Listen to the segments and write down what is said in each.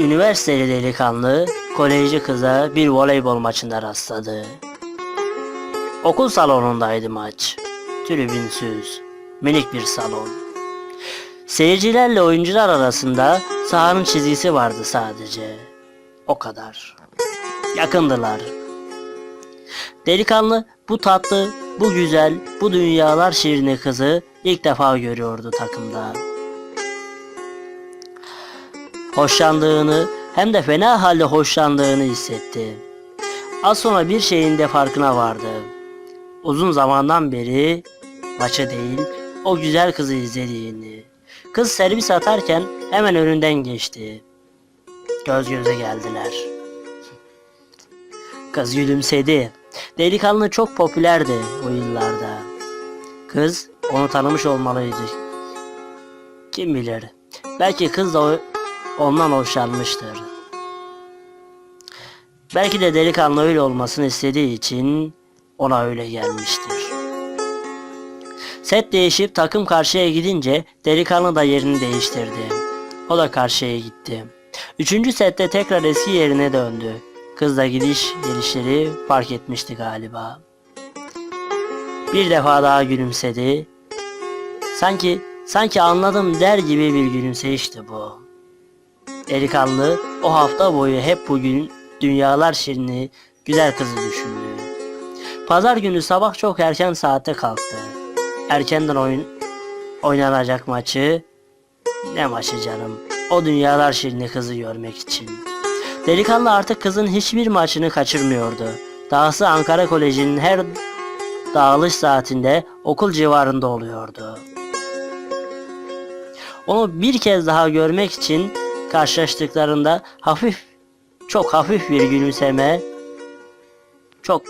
Üniversiteli delikanlı kolejci kıza bir voleybol maçında rastladı. Okul salonundaydı maç. Tribünsüz, minik bir salon. Seyircilerle oyuncular arasında sahanın çizgisi vardı sadece. O kadar. Yakındılar. Delikanlı bu tatlı, bu güzel, bu dünyalar şirini kızı ilk defa görüyordu takımda. Hoşlandığını hem de fena halde hoşlandığını hissetti. Az sonra bir şeyin de farkına vardı. Uzun zamandan beri maçı değil o güzel kızı izlediğini. Kız servis atarken hemen önünden geçti. Göz göze geldiler. Kız gülümsedi. Delikanlı çok popülerdi o yıllarda. Kız onu tanımış olmalıydı. Kim bilir. Belki kız da ondan hoşlanmıştır. Belki de delikanlı öyle olmasını istediği için ona öyle gelmiştir. Set değişip takım karşıya gidince delikanlı da yerini değiştirdi. O da karşıya gitti. Üçüncü sette tekrar eski yerine döndü. Kız da gidiş gelişleri fark etmişti galiba. Bir defa daha gülümsedi. Sanki sanki anladım der gibi bir gülümseyişti bu. Delikanlı o hafta boyu hep bugün dünyalar şirini güzel kızı düşündü. Pazar günü sabah çok erken saatte kalktı. Erkenden oyun oynanacak maçı ne maçı canım o dünyalar şirini kızı görmek için. Delikanlı artık kızın hiçbir maçını kaçırmıyordu. Dahası Ankara Koleji'nin her dağılış saatinde okul civarında oluyordu. Onu bir kez daha görmek için karşılaştıklarında hafif, çok hafif bir gülümseme, çok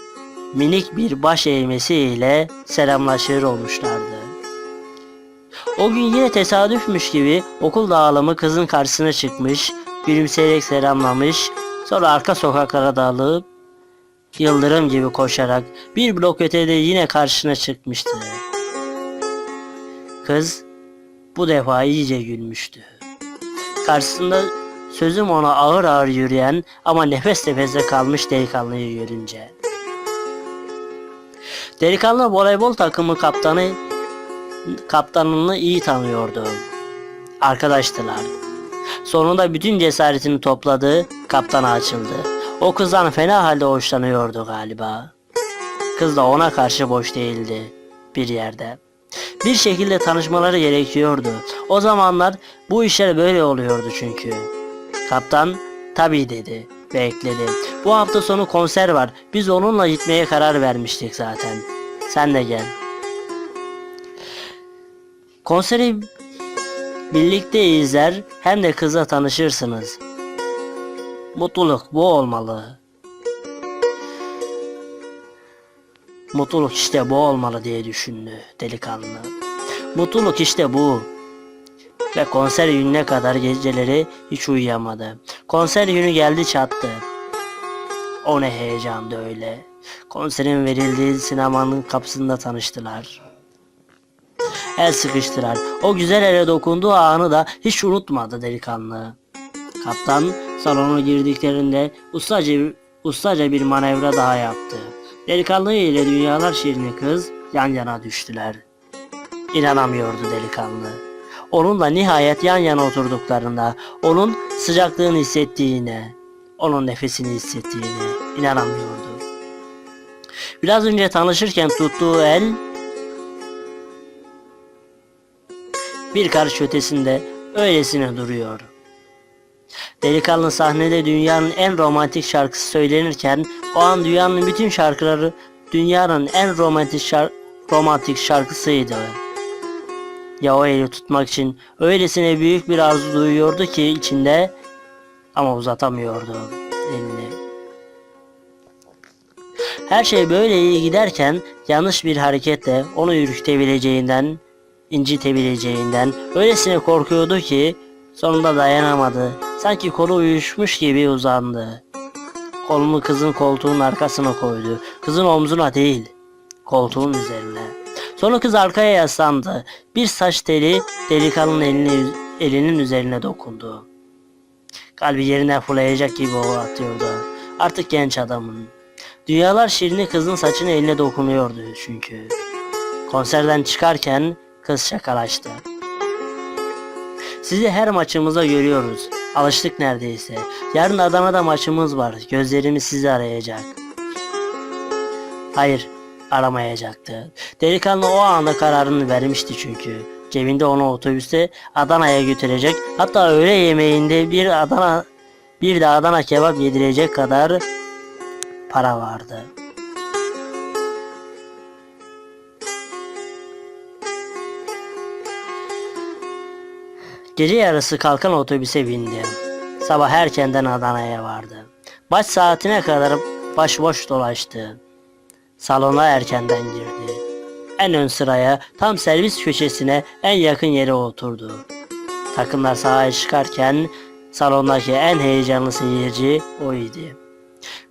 minik bir baş eğmesiyle selamlaşır olmuşlardı. O gün yine tesadüfmüş gibi okul dağılımı kızın karşısına çıkmış, gülümseyerek selamlamış, sonra arka sokaklara dalıp yıldırım gibi koşarak bir blok ötede yine karşısına çıkmıştı. Kız bu defa iyice gülmüştü. Karşısında sözüm ona ağır ağır yürüyen ama nefes nefese kalmış delikanlıyı görünce. Delikanlı voleybol takımı kaptanı kaptanını iyi tanıyordu. Arkadaştılar. Sonunda bütün cesaretini topladı, kaptana açıldı. O kızdan fena halde hoşlanıyordu galiba. Kız da ona karşı boş değildi bir yerde. Bir şekilde tanışmaları gerekiyordu. O zamanlar bu işler böyle oluyordu çünkü. Kaptan tabii dedi ve. Bu hafta sonu konser var. Biz onunla gitmeye karar vermiştik zaten. Sen de gel. Konseri birlikte izler hem de kızla tanışırsınız. Mutluluk bu olmalı. Mutluluk işte bu olmalı diye düşündü delikanlı. Mutluluk işte bu. Ve konser gününe kadar geceleri hiç uyuyamadı. Konser günü geldi çattı. O ne heyecandı öyle. Konserin verildiği sinemanın kapısında tanıştılar. El sıkıştılar. O güzel ele dokunduğu anı da hiç unutmadı delikanlı. Kaptan salona girdiklerinde ustaca, ustaca bir manevra daha yaptı. Delikanlı ile dünyalar şirini kız yan yana düştüler. İnanamıyordu delikanlı. Onunla nihayet yan yana oturduklarında onun sıcaklığını hissettiğine, onun nefesini hissettiğine inanamıyordu. Biraz önce tanışırken tuttuğu el bir karış ötesinde öylesine duruyor. Delikanlı sahnede dünyanın en romantik şarkısı söylenirken o an dünyanın bütün şarkıları dünyanın en romantik şar romantik şarkısıydı. Ya eli tutmak için öylesine büyük bir arzu duyuyordu ki içinde ama uzatamıyordu elini. Her şey böyle iyi giderken yanlış bir hareketle onu ürkütebileceğinden, incitebileceğinden öylesine korkuyordu ki sonunda dayanamadı. Sanki kolu uyuşmuş gibi uzandı. Kolunu kızın koltuğunun arkasına koydu. Kızın omzuna değil, koltuğun üzerine. Sonra kız arkaya yaslandı. Bir saç teli delikanlının elini, elinin üzerine dokundu. Kalbi yerinden fırlayacak gibi o atıyordu. Artık genç adamın. Dünyalar şirini kızın saçını eline dokunuyordu çünkü. Konserden çıkarken kız şakalaştı. Sizi her maçımıza görüyoruz. Alıştık neredeyse. Yarın Adana'da maçımız var. Gözlerimiz sizi arayacak. Hayır, aramayacaktı. Delikanlı o anda kararını vermişti çünkü. Cebinde onu otobüste Adana'ya götürecek. Hatta öğle yemeğinde bir Adana bir de Adana kebap yedirecek kadar para vardı. Gece yarısı kalkan otobüse bindi. Sabah erkenden Adana'ya vardı. Maç saatine kadar başboş dolaştı. Salona erkenden girdi. En ön sıraya, tam servis köşesine en yakın yere oturdu. Takımlar sahaya çıkarken salondaki en heyecanlı seyirci o idi.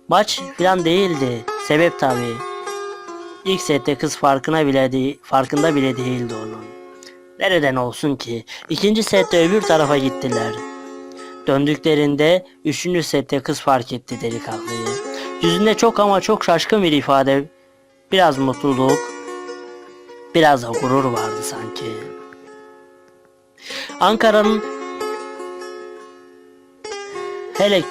Maç filan değildi. Sebep tabii. İlk sette kız farkına bile de- farkında bile değildi onun. Nereden olsun ki? İkinci sette öbür tarafa gittiler. Döndüklerinde üçüncü sette kız fark etti delikanlıyı. Yüzünde çok ama çok şaşkın bir ifade, biraz mutluluk, biraz da gurur vardı sanki. Ankara'nın hele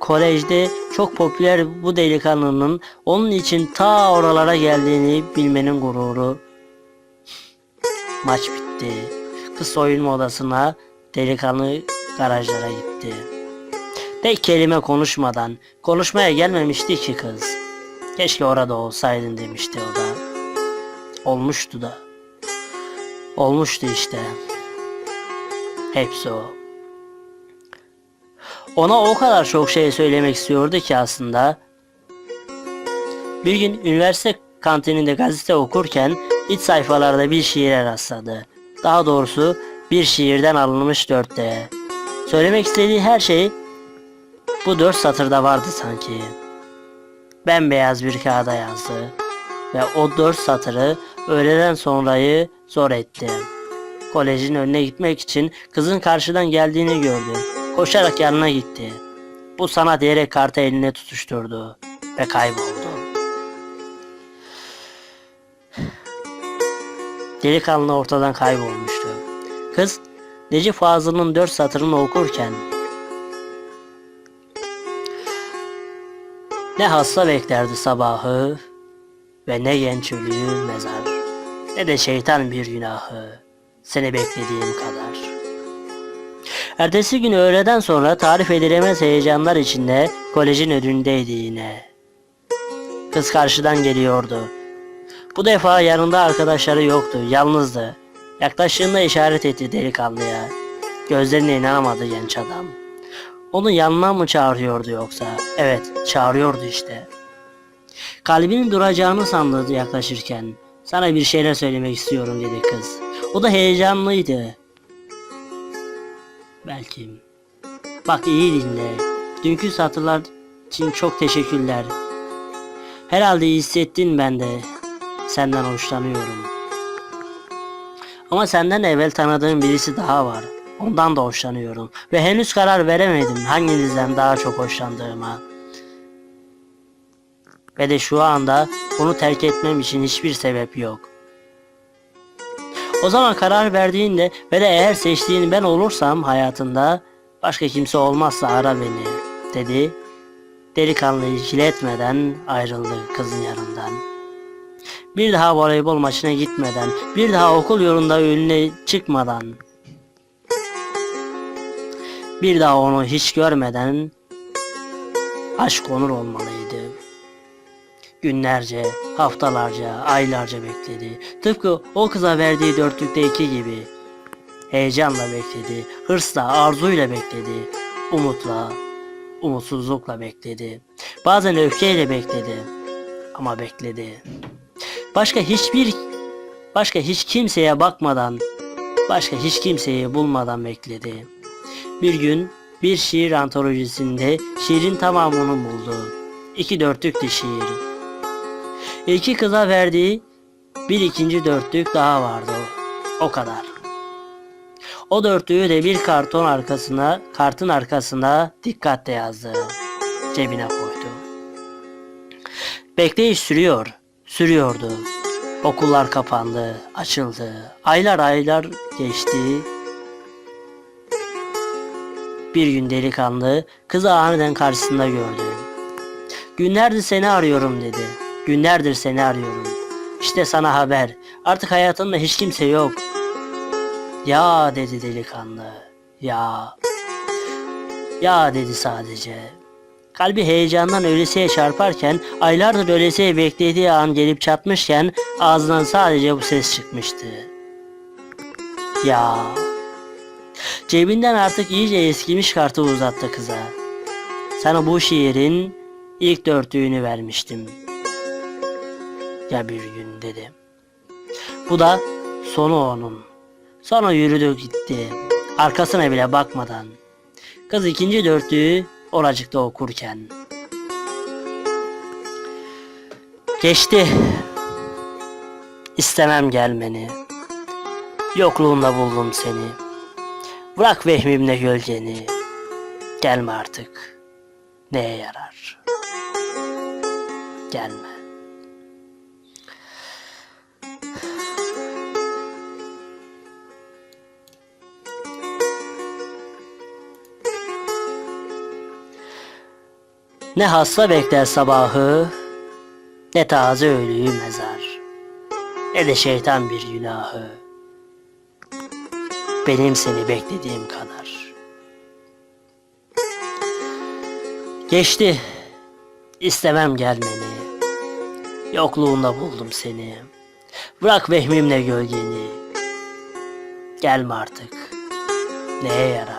kolejde çok popüler bu delikanlının onun için ta oralara geldiğini bilmenin gururu. Maç bitti. Kız soyunma odasına delikanlı garajlara gitti. Tek kelime konuşmadan, konuşmaya gelmemişti ki kız. Keşke orada olsaydın demişti o da. Olmuştu da. Olmuştu işte. Hepsi o. Ona o kadar çok şey söylemek istiyordu ki aslında. Bir gün üniversite kantininde gazete okurken iç sayfalarda bir şiire rastladı. Daha doğrusu bir şiirden alınmış dörtte. Söylemek istediği her şey bu dört satırda vardı sanki. Bembeyaz bir kağıda yazdı ve o dört satırı öğleden sonrayı zor etti. Kolejin önüne gitmek için kızın karşıdan geldiğini gördü. Koşarak yanına gitti. Bu sana diyerek kartı eline tutuşturdu ve kayboldu. Delikanlı ortadan kaybolmuştu. Kız Necip Fazıl'ın dört satırını okurken ne hasta beklerdi sabahı ve ne genç ölüyü mezar ne de şeytan bir günahı seni beklediğim kadar. Ertesi gün öğleden sonra tarif edilemez heyecanlar içinde kolejin önündeydi yine. Kız karşıdan geliyordu. Bu defa yanında arkadaşları yoktu, yalnızdı. Yaklaştığında işaret etti delikanlıya. Gözlerine inanamadı genç adam. Onu yanına mı çağırıyordu yoksa? Evet, çağırıyordu işte. Kalbinin duracağını sandı yaklaşırken. Sana bir şeyler söylemek istiyorum dedi kız. O da heyecanlıydı. Belki. Bak iyi dinle. Dünkü satırlar için çok teşekkürler. Herhalde hissettin ben de. Senden hoşlanıyorum. Ama senden evvel tanıdığım birisi daha var. Ondan da hoşlanıyorum. Ve henüz karar veremedim hanginizden daha çok hoşlandığıma. Ve de şu anda bunu terk etmem için hiçbir sebep yok. O zaman karar verdiğinde ve de eğer seçtiğin ben olursam hayatında başka kimse olmazsa ara beni dedi. Delikanlıyı etmeden ayrıldı kızın yanından. Bir daha voleybol maçına gitmeden, bir daha okul yolunda önüne çıkmadan, bir daha onu hiç görmeden aşk onur olmalıydı. Günlerce, haftalarca, aylarca bekledi. Tıpkı o kıza verdiği dörtlükteki gibi. Heyecanla bekledi, hırsla, arzuyla bekledi. Umutla, umutsuzlukla bekledi. Bazen öfkeyle bekledi. Ama bekledi. Başka hiçbir başka hiç kimseye bakmadan, başka hiç kimseyi bulmadan bekledi. Bir gün bir şiir antolojisinde şiirin tamamını buldu. İki dörtlüktü şiir. İki kıza verdiği bir ikinci dörtlük daha vardı o. Kadar. O dörtlüğü de bir karton arkasına, kartın arkasına dikkatle yazdı. Cebine koydu. Bekleyiş sürüyor, sürüyordu. Okullar kapandı, açıldı. Aylar aylar geçti. Bir gün delikanlı kızı aniden karşısında gördü. Günlerdir seni arıyorum dedi. Günlerdir seni arıyorum. İşte sana haber. Artık hayatında hiç kimse yok. Ya dedi delikanlı. Ya. Ya dedi sadece. Kalbi heyecandan ölesiye çarparken, aylardır ölesiye beklediği an gelip çatmışken ağzından sadece bu ses çıkmıştı. Ya. Cebinden artık iyice eskimiş kartı uzattı kıza. Sana bu şiirin ilk dörtlüğünü vermiştim. Ya bir gün dedi. Bu da sonu onun. Sonra yürüdü gitti. Arkasına bile bakmadan. Kız ikinci dörtlüğü oracıkta okurken. Geçti. İstemem gelmeni. Yokluğunda buldum seni. Bırak vehmimle gölgeni. Gelme artık. Neye yarar? Gelme. Ne hasta bekler sabahı, ne taze ölüyü mezar, ne de şeytan bir günahı. Benim seni beklediğim kadar. Geçti, istemem gelmeni, yokluğunda buldum seni. Bırak vehmimle gölgeni, gelme artık, neye yarar?